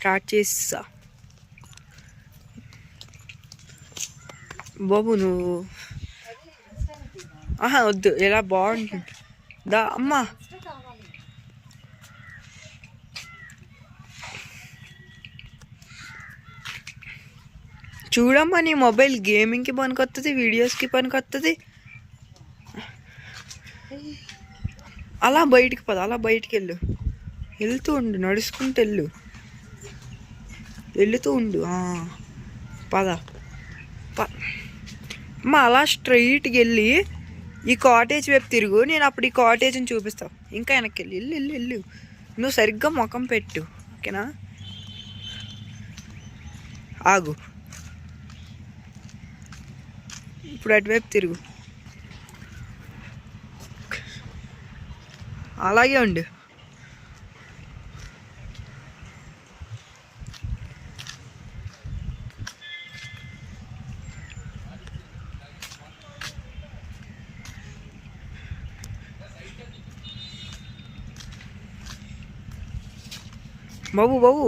Start చేస్తా. బాబు నువ్వు ఆహా వద్దు ఎలా బాగుంటుంది? దా అమ్మా. చూడమ్మా నీ మొబైల్ గేమింగ్కి పనికొస్తుంది వీడియోస్కి పనికొస్తుంది అలా బయటికి పద అలా బయటికి వెళ్ళు వెళ్తూ ఉండు నడుచుకుంటూ వెళ్ళు. వెళ్తూ ఉండు. పద. ప. అమ్మ అలా స్ట్రైట్కి వెళ్ళి ఈ కాటేజ్ వైపు తిరుగు. నేను అప్పుడు ఈ కాటేజ్ని చూపిస్తావు ఇంకా వెనక్కి వెళ్ళి వెళ్ళు వెళ్ళు వెళ్ళు. నువ్వు సరిగ్గా ముఖం పెట్టు. ఓకేనా? ఆగు. ఇప్పుడు అటువైపు తిరుగు. అలాగే ఉండు. బాబు బాబు.